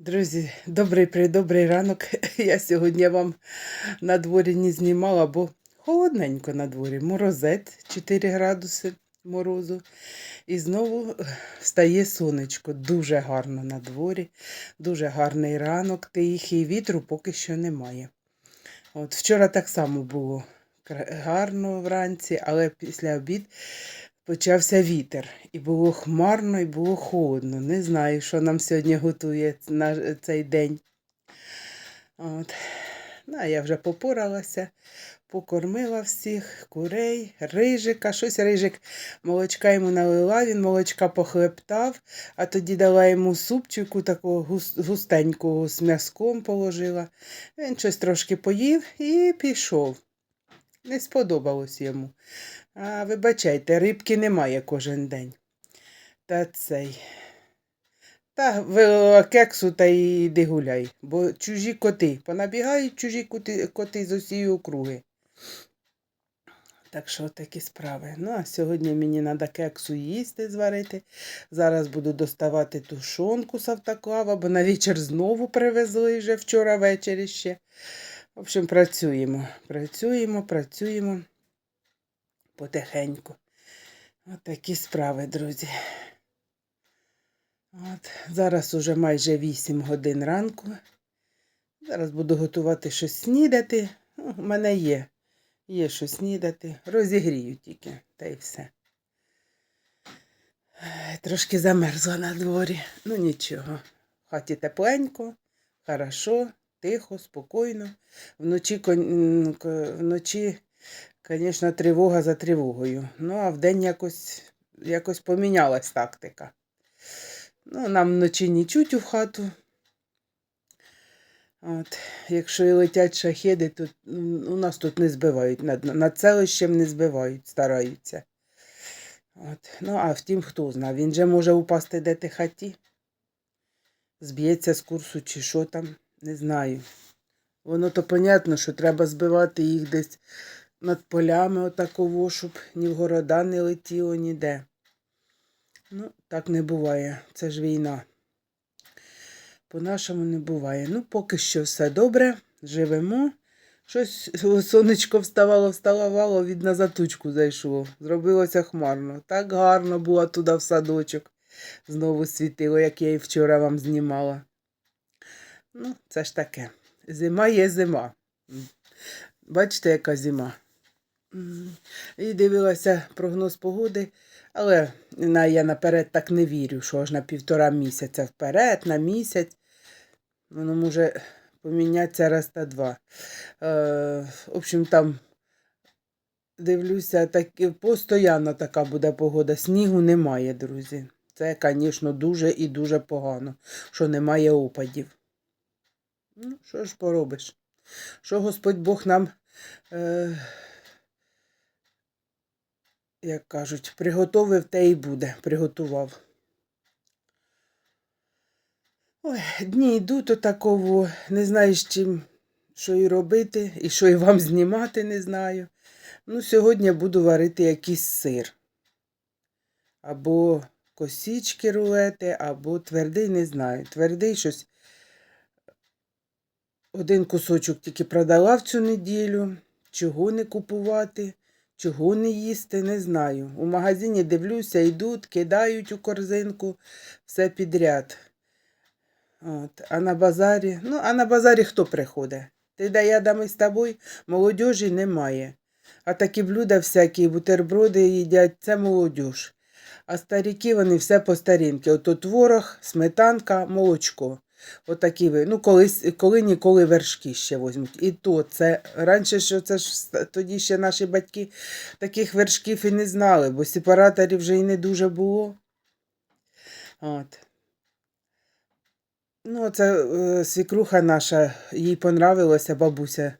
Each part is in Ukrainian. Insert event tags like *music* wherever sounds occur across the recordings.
Друзі, добрий придобрий ранок. *laughs* Я сьогодні вам на дворі не знімала, бо холодненько на дворі. Морозець 4 градуси морозу. І знову встає сонечко. Дуже гарно на дворі, дуже гарний ранок. Тихий вітру поки що немає. От вчора так само було гарно вранці, але після обід почався вітер. І було хмарно, і було холодно. Не знаю, що нам сьогодні готує на цей день. От. Ну, я вже попоралася, покормила всіх, курей, рижика. Щось рижик молочка йому налила, він молочка похлептав, а тоді дала йому супчику такого густенького з м'язком положила. Він щось трошки поїв і пішов. Не сподобалось йому. А вибачайте, рибки немає кожен день. Та цей. Та вилила кексу та й йди гуляй, бо чужі коти понабігають чужі коти, коти з усієї округи. Так що такі справи. Ну, а сьогодні мені треба кексу їсти зварити. Зараз буду доставати тушонку з автоклава, бо на вечір знову привезли вже вчора ввечері ще. В общем, працюємо. Працюємо, працюємо потихеньку. От такі справи, друзі. От, зараз уже майже 8 годин ранку. Зараз буду готувати щось снідати. Ну, У мене є. Є що снідати. Розігрію тільки, та й все. Трошки замерзла на дворі. Ну нічого. В хаті тепленько, хорошо, тихо, спокійно. Вночі, вночі, звісно, тривога за тривогою. Ну, а вдень якось, якось помінялась тактика. Ну, нам вночі не чуть у хату. От, якщо і летять шахеди, то у нас тут не збивають, над, над селищем не збивають, стараються. От. Ну, а втім, хто знає, він же може упасти де ти хаті. Зб'ється з курсу чи що там, не знаю. Воно то понятно, що треба збивати їх десь над полями отаково, щоб ні в города не летіло ніде. Ну, так не буває. Це ж війна. По-нашому не буває. Ну, поки що все добре. Живемо. Щось сонечко вставало, вставало, від на затучку зайшло. Зробилося хмарно. Так гарно було туди в садочок. Знову світило, як я і вчора вам знімала. Ну, це ж таке. Зима є зима. Бачите, яка зима. І дивилася прогноз погоди, але я наперед так не вірю, що аж на півтора місяця вперед, на місяць. Воно може помінятися раз та два. Е, в общем, там дивлюся, так, постійно така буде погода. Снігу немає, друзі. Це, звісно, дуже і дуже погано, що немає опадів. Ну, що ж поробиш? Що Господь Бог нам, е, як кажуть, приготовив, те і буде, приготував. Ой, дні йдуть отаково, не знаєш чим, що і робити, і що і вам знімати, не знаю. Ну, сьогодні буду варити якийсь сир. Або косічки рулети, або твердий, не знаю. Твердий щось. Один кусочок тільки продала в цю неділю. Чого не купувати, чого не їсти, не знаю. У магазині дивлюся, йдуть, кидають у корзинку все підряд. От, а на базарі, ну, а на базарі хто приходить? Ти да я да ми з тобою, молодіжі немає. А такі блюда всякі, бутерброди їдять, це молодіж. А старіки вони все по старінки. Ото творог, сметанка, молочко. Отакі ви. Ну, колись, коли ніколи вершки ще возьмуть. І то це раніше, що це ж тоді ще наші батьки таких вершків і не знали, бо сепараторів вже і не дуже було. От. Ну, це е, свікруха наша, їй понравилося, бабуся.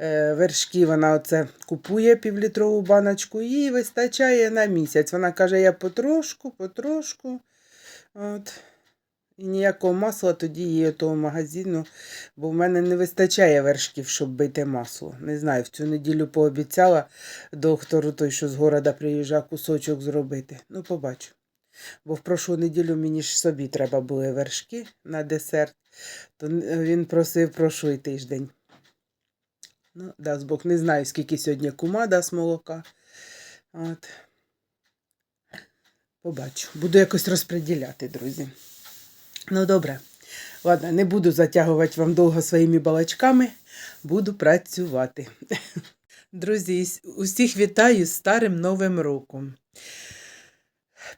Е, вершки вона оце купує півлітрову баночку, їй вистачає на місяць. Вона каже, я потрошку, потрошку. От. І ніякого масла тоді їй того магазину, бо в мене не вистачає вершків, щоб бити масло. Не знаю, в цю неділю пообіцяла доктору той, що з города приїжджав, кусочок зробити. Ну, побачу. Бо в прошлу неділю мені ж собі треба були вершки на десерт, то він просив прошлий тиждень. Ну, дасть Бог, не знаю, скільки сьогодні кума дасть молока. От. Побачу. Буду якось розподіляти, друзі. Ну, добре. Ладно, не буду затягувати вам довго своїми балачками. Буду працювати. *laughs* Друзі, усіх вітаю з старим Новим роком.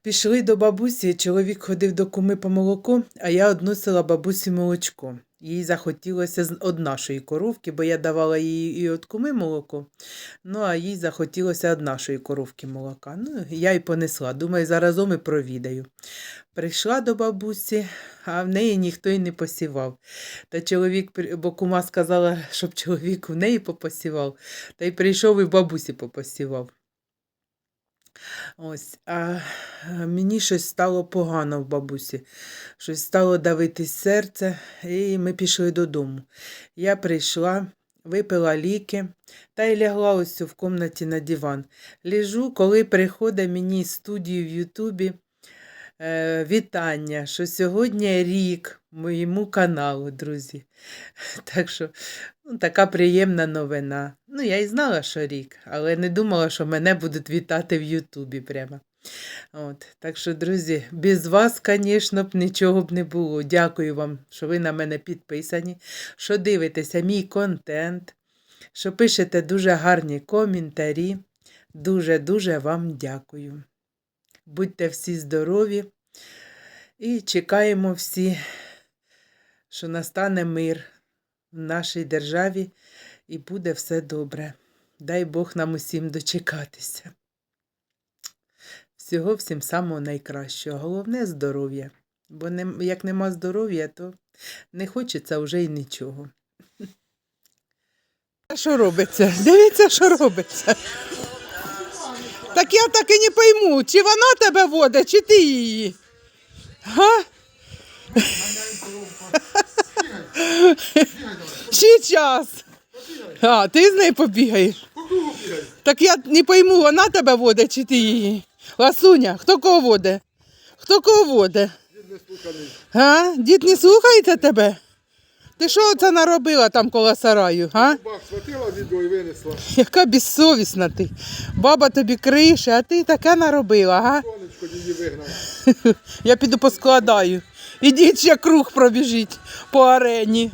Пішли до бабусі, чоловік ходив до куми по молоко, а я односила бабусі молочко. Їй захотілося од нашої коровки, бо я давала їй і від куми молоко. Ну, а їй захотілося від нашої коровки молока. Ну, я й понесла. Думаю, заразом і провідаю. Прийшла до бабусі, а в неї ніхто й не посівав. Та чоловік, бо кума сказала, щоб чоловік в неї попосівав, та й прийшов і бабусі попосівав. Ось, а мені щось стало погано в бабусі. Щось стало давитись серце, і ми пішли додому. Я прийшла, випила ліки та й лягла ось в кімнаті на диван. Лежу, коли приходить мені з студії в Ютубі е, вітання, що сьогодні рік моєму каналу, друзі. Так що ну, така приємна новина. Ну, я і знала, що рік, але не думала, що мене будуть вітати в Ютубі прямо. От, так що, друзі, без вас, звісно, б нічого б не було. Дякую вам, що ви на мене підписані, що дивитеся мій контент, що пишете дуже гарні коментарі. Дуже-дуже вам дякую. Будьте всі здорові і чекаємо всі, що настане мир в нашій державі і буде все добре. Дай Бог нам усім дочекатися. Всього всім самого найкращого. Головне здоров'я. Бо нем- як нема здоров'я, то не хочеться вже й нічого. Що робиться? Дивіться, що робиться. Так я так і не пойму, чи вона тебе водить, чи ти її. Га? Чи час? А, ти з нею побігаєш? Так я не пойму, вона тебе водить, чи ти її. Ласуня, хто кого водить? Хто кого водить? А? Дід не слухається тебе? Ти що це наробила там коло сараю? А? Схватила відео і винесла. Яка безсовісна ти. Баба тобі крише, а ти таке наробила, га? Сонечко її вигнала. *laughs* Я піду поскладаю. Ідіть ще круг пробіжіть по арені.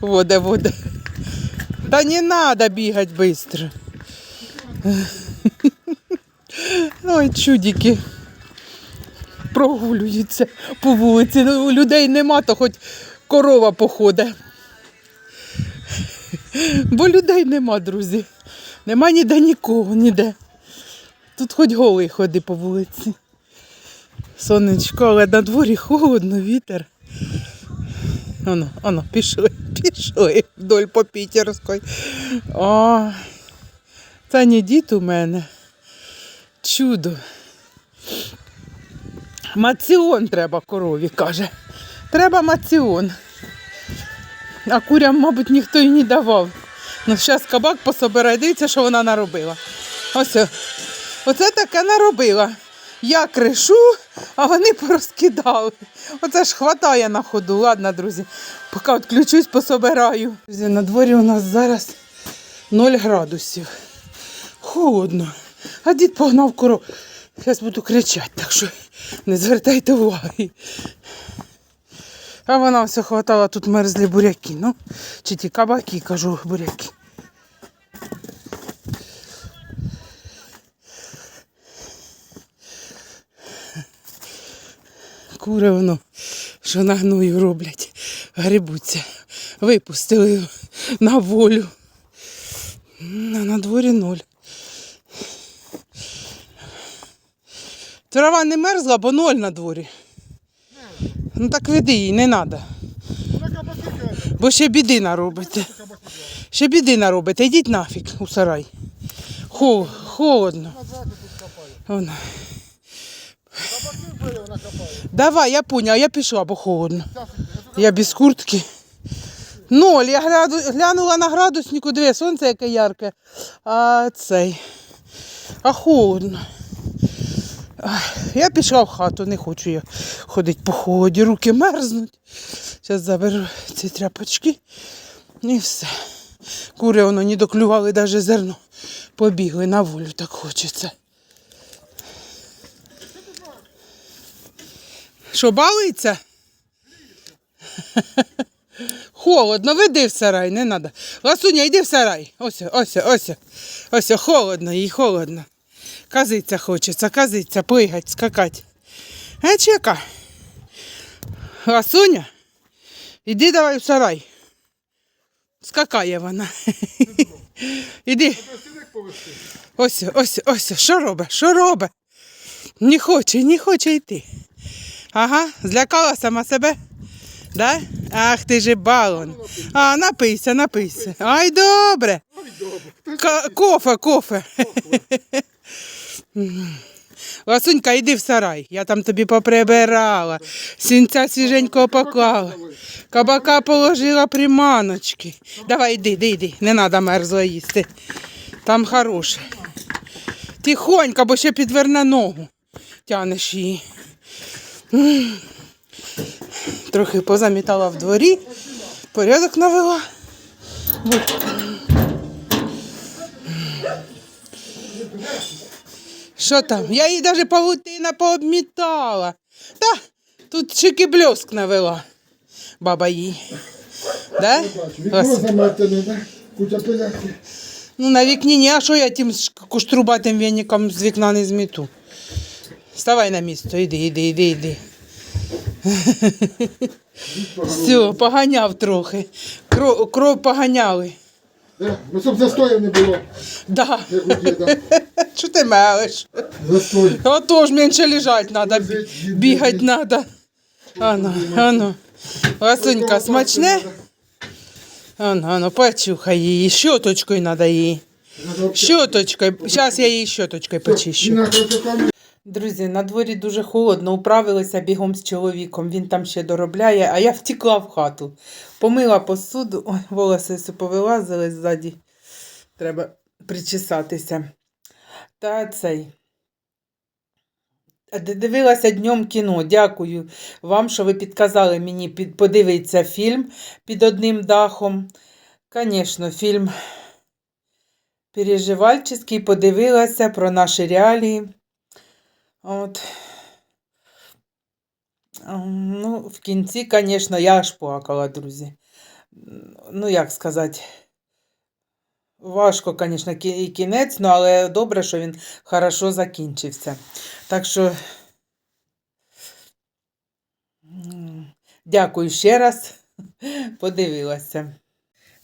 Вода, вода. Та не треба бігати швидко. Ой, чудики. Прогулюються по вулиці. Ну, людей нема, то хоч корова походить. Бо людей нема, друзі. Нема ніде нікого, ніде. Тут хоч голий ходи по вулиці. Сонечко, але на дворі холодно, вітер. Оно, оно, пішли, *laughs* пішли вдоль по Пітерської. О, це не дід у мене. Чудо. Маціон треба корові, каже. Треба маціон. А курям, мабуть, ніхто і не давав. Ну, зараз кабак пособирає, дивіться, що вона наробила. Ось. Оце таке наробила. Я кришу, а вони порозкидали. Оце ж хватає на ходу. Ладно, друзі, поки відключусь, пособираю. Друзі, на дворі у нас зараз 0 градусів. Холодно. А дід погнав коров. Зараз буду кричати, так що не звертайте уваги. А вона все хватала тут мерзлі буряки. Ну, чи ті кабаки, кажу, буряки. Кури воно, що на гною роблять, грибуться. Випустили на волю. А на дворі ноль. Трава не мерзла, бо ноль на дворі. Ну так веди її, не треба. Бо ще біди наробите. Ще біди наробите. Йдіть нафіг у сарай. Хол, холодно. Вона. Давай, я поняла, я пішла, бо холодно. Я без куртки. Ноль, я глянула на градуснику, диви, сонце яке ярке. А цей. А холодно. Я пішла в хату, не хочу я ходити по холоді, руки мерзнуть. Зараз заберу ці тряпочки і все. Кури воно не доклювали навіть зерно. Побігли на волю, так хочеться. Що, балується? *laughs* Холодно, веди в сарай, не треба. Ласуня, йди в сарай. Ось, ось, ось. Ось, холодно, їй холодно. Казиться хочеться, казиться, плигать, скакать. А чека. Ласуня, іди давай в сарай. Скакає вона. *laughs* Іди. Ось, ось, ось, що робить? Що робить? Не хоче, не хоче йти. Ага, злякала сама себе. Да? Ах, ти же балон. А, напийся, напийся. Ай, добре. Кофе, кофе. *laughs* Ласунька, йди в сарай. Я там тобі поприбирала. Сінця свіженького поклала. Кабака положила приманочки. Давай, йди, йди, йди. Не треба мерзло їсти. Там хороше. Тихонько, бо ще підверне ногу. Тянеш її. Трохи позамітала в дворі. Порядок навела. Що там? Я їй навіть павутина пообмітала. Та тут чики бльоск навела. Баба їй. Да? Ну, на вікні ні, а що я тим куштрубатим веником з вікна не зміту. Вставай на місце, іди, іди, іди, іди. *laughs* Все, поганяв трохи. Кров, кров поганяли. Ну, щоб застоїв не було, Да. *laughs* Що ти мелиш? Застой. А то ж менше лежать треба, бігати треба. Ану, ану. Ласунька, смачне? Ану, ану, почухай її. Щоточкою треба її. Щоточкою. Зараз я її щоточкою почищу. Друзі, на дворі дуже холодно, управилися бігом з чоловіком. Він там ще доробляє, а я втікла в хату. Помила посуду, ой, волоси все повилазили ззаді. Треба причесатися. Та цей. Дивилася днем кіно. Дякую вам, що ви підказали мені подивитися фільм під одним дахом. Звісно, фільм переживальчий, подивилася про наші реалії. От. Ем, Ну, в кінці, звісно, я аж плакала, друзі. Ну, як сказати, важко, звісно, і кінець, ну, але добре, що він хорошо закінчився. Так що, дякую ще раз. *laughs* Подивилася.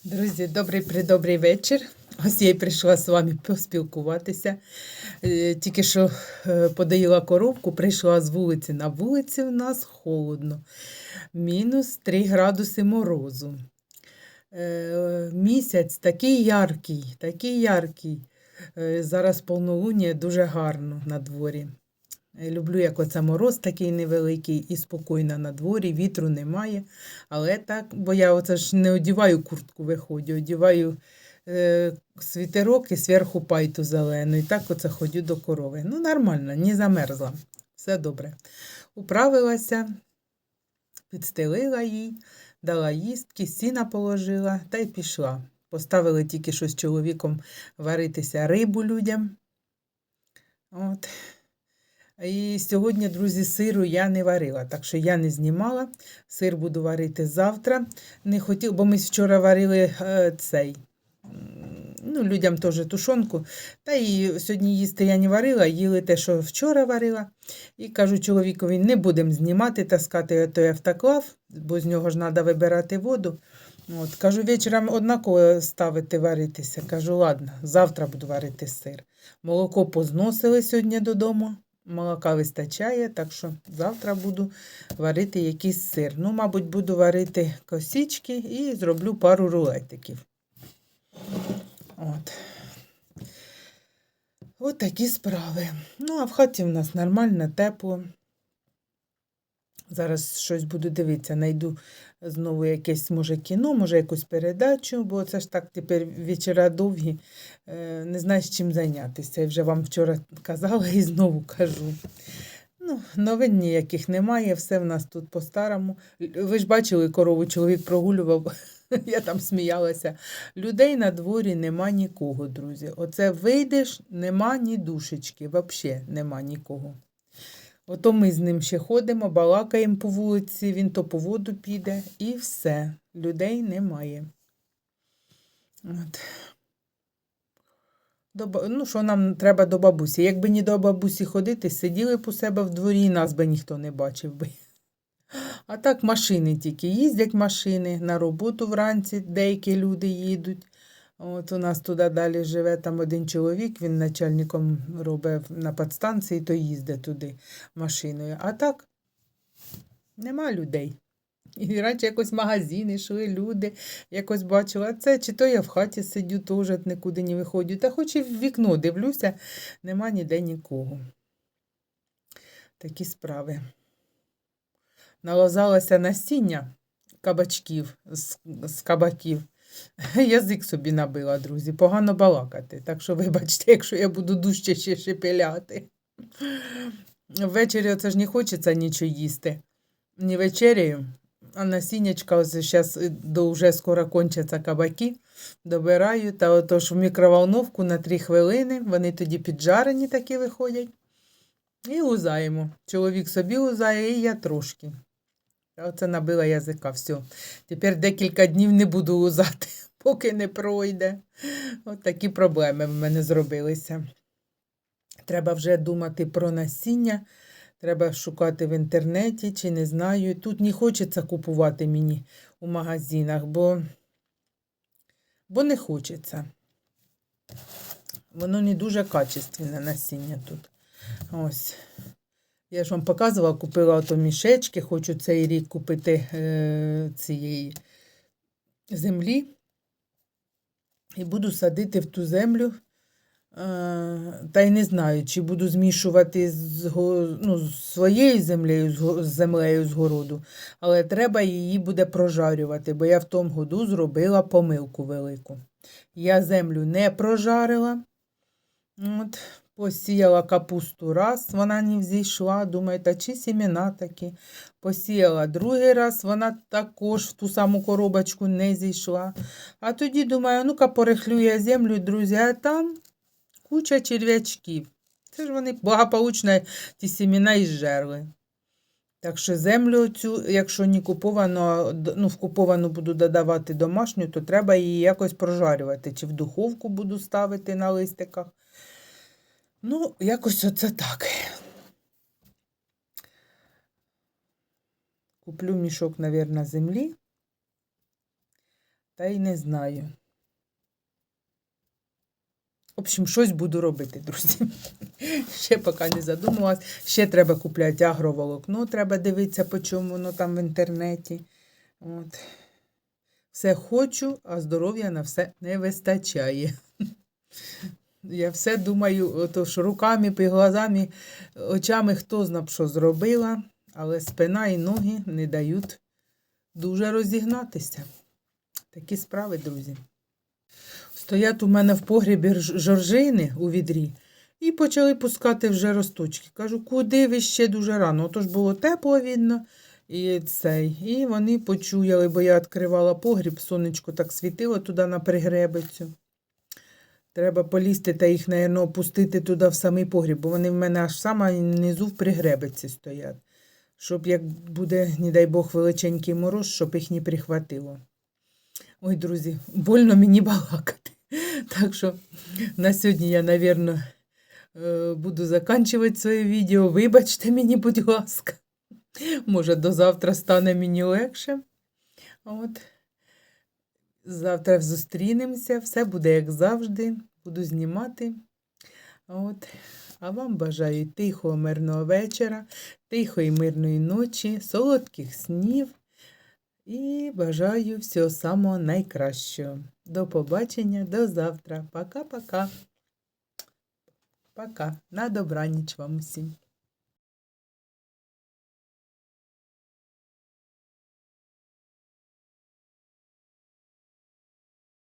Друзі, добрий придобрий вечір. Ось я й прийшла з вами поспілкуватися. Е, Тільки що е, подоїла коровку, прийшла з вулиці. На вулиці у нас холодно. Мінус 3 градуси морозу. Е, Місяць такий яркий, такий яркий. Зараз повнолуння дуже гарно на дворі. Люблю, як оце мороз такий невеликий і спокійно на дворі, вітру немає. Але так, бо я оце ж не одіваю куртку, виходжу, одіваю світерок і зверху пайту зелену. І так оце ходю до корови. Ну, нормально, не замерзла. Все добре. Управилася, підстелила їй, дала їстки, сіна положила та й пішла. Поставили тільки що з чоловіком варитися рибу людям. От. І сьогодні, друзі, сиру я не варила, так що я не знімала. Сир буду варити завтра. Не хотів, бо ми вчора варили е, цей. Ну, людям теж тушонку. Та і сьогодні їсти я не варила, їли те, що вчора варила. І кажу чоловікові, не будемо знімати, таскати той автоклав, бо з нього ж треба вибирати воду. От, кажу, вечором однаково ставити варитися. Кажу, ладно, завтра буду варити сир. Молоко позносили сьогодні додому. Молока вистачає, так що завтра буду варити якийсь сир. Ну, мабуть, буду варити косички і зроблю пару рулетиків. От. От такі справи. Ну, а в хаті в нас нормально, тепло. Зараз щось буду дивитися, знайду знову якесь, може, кіно, може, якусь передачу, бо це ж так тепер вечора довгі, е, не знаєш чим зайнятися. Я вже вам вчора казала *laughs* і знову кажу. Ну, новин ніяких немає, все в нас тут по-старому. Ви ж бачили, корову чоловік прогулював, *laughs* я там сміялася. Людей на дворі нема нікого, друзі. Оце вийдеш, нема ні душечки, взагалі нема нікого. Ото ми з ним ще ходимо, балакаємо по вулиці, він то по воду піде і все. Людей немає. От. До, ну, що нам треба до бабусі? Якби не до бабусі ходити, сиділи б у себе в дворі нас би ніхто не бачив би. *laughs* А так машини тільки їздять машини, на роботу вранці деякі люди їдуть. От у нас туди далі живе там один чоловік, він начальником робить на підстанції, то їздить туди машиною. А так нема людей. І раніше якось магазини йшли, люди якось бачила. Це чи то я в хаті сидю, теж нікуди не виходжу. Та хоч і в вікно дивлюся, нема ніде нікого. Такі справи. Налазалося насіння кабачків з, з кабаків. *laughs* Язик собі набила, друзі, погано балакати. Так що, вибачте, якщо я буду дужче ще шепеляти. Ввечері оце ж не хочеться нічого їсти. Не вечеряю, а насіннячка ось зараз до вже скоро кончаться кабаки. Добираю, та отож в мікроволновку на 3 хвилини. Вони тоді піджарені такі виходять. І лузаємо. Чоловік собі лузає, і я трошки. Оце набила язика, все. Тепер декілька днів не буду лузати, *laughs* поки не пройде. От такі проблеми в мене зробилися. Треба вже думати про насіння. Треба шукати в інтернеті, чи не знаю. Тут не хочеться купувати мені у магазинах, бо, бо не хочеться. Воно не дуже качественне насіння тут. Ось. Я ж вам показувала, купила ото мішечки, хочу цей рік купити е, цієї землі. І буду садити в ту землю. Е, та й не знаю, чи буду змішувати з, ну, своєю землею, з, землею з але треба її буде прожарювати, бо я в тому году зробила помилку велику. Я землю не прожарила. От, посіяла капусту раз, вона не взійшла. Думаю, та чи сімена такі. Посіяла другий раз, вона також в ту саму коробочку не зійшла. А тоді думаю, ну-ка порихлю я землю, друзі, а там куча черв'ячків. Це ж вони благополучно ті сімена і зжерли. Так що землю цю, якщо не д- ну, в куповану буду додавати домашню, то треба її якось прожарювати. Чи в духовку буду ставити на листиках. Ну, якось оце так. Куплю мішок, мабуть, землі. Та й не знаю. В общем, щось буду робити, друзі. *laughs* Ще поки не задумалась. Ще треба купляти агроволокно, треба дивитися, по чому воно там в інтернеті. От. Все хочу, а здоров'я на все не вистачає. *laughs* Я все думаю, ото ж руками, глазами, очами хто знав, що зробила, але спина і ноги не дають дуже розігнатися. Такі справи, друзі. Стоять у мене в погрібі рж- жоржини у відрі і почали пускати вже росточки. Кажу, куди ви ще дуже рано? Отож було тепло, видно. І цей. І вони почуяли, бо я відкривала погріб, сонечко так світило туди на пригребицю. Треба полізти та їх, напевно, опустити туди в самий погріб, бо вони в мене аж саме внизу в пригребиці стоять. Щоб як буде, не дай Бог, величенький мороз, щоб їх не прихватило. Ой, друзі, больно мені балакати. *laughs* Так що на сьогодні я, напевно, буду закінчувати своє відео. Вибачте мені, будь ласка. Може, до завтра стане мені легше. От. Завтра зустрінемося, все буде як завжди. Буду знімати. От. А вам бажаю тихого, мирного вечора, тихої, мирної ночі, солодких снів. І бажаю всього самого найкращого. До побачення, до завтра. Пока-пока. Пока. На добраніч вам усім.